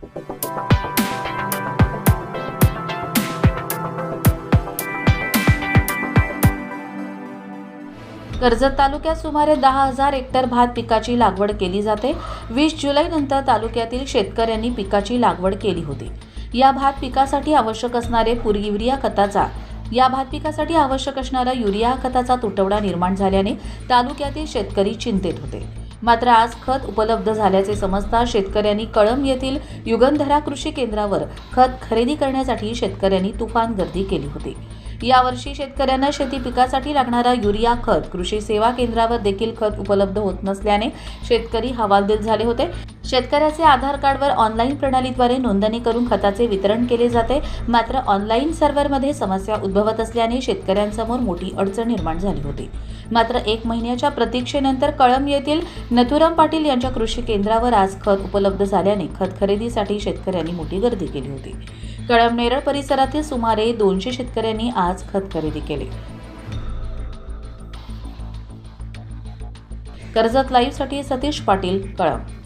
कर्जत तालुक्यात सुमारे दहा हजार हेक्टर भात पिकाची लागवड केली जाते. वीस जुलैनंतर तालुक्यातील शेतकऱ्यांनी पिकाची लागवड केली होती. या भात पिकासाठी आवश्यक असणारे पूर युरिया खताचा या भात पिकासाठी आवश्यक असणारा युरिया खताचा तुटवडा निर्माण झाल्याने तालुक्यातील शेतकरी चिंतेत होते. मात्र आज खत उपलब्ध झाल्याचे समजता शेतकऱ्यांनी कळंब येथील युगंधरा कृषी केंद्रावर खत खरेदी करण्यासाठी शेतकऱ्यांनी तुफान गर्दी केली होती. यावर्षी शेतकऱ्यांना शेती पिकासाठी लागणारा युरिया खत कृषी सेवा केंद्रावर देखील खत उपलब्ध होत नसल्याने शेतकरी हवालदिल झाले होते. शेतकऱ्याचे आधार कार्डवर ऑनलाईन प्रणालीद्वारे नोंदणी करून खताचे वितरण केले जाते. मात्र ऑनलाईन सर्व्हरमध्ये समस्या उद्भवत असल्याने शेतकऱ्यांसमोर मोठी अडचण निर्माण झाली होती. मात्र एक महिन्याच्या प्रतीक्षेनंतर कळंब येथील नथुराम पाटील यांच्या कृषी केंद्रावर आज खत उपलब्ध झाल्याने खत खरेदीसाठी शेतकऱ्यांनी मोठी गर्दी केली होती. कळंब नेरळ परिसरातील सुमारे दोनशे शेतकऱ्यांनी आज खत खरेदी केले. कर्जत लाईव्हसाठी सतीश पाटील कळंब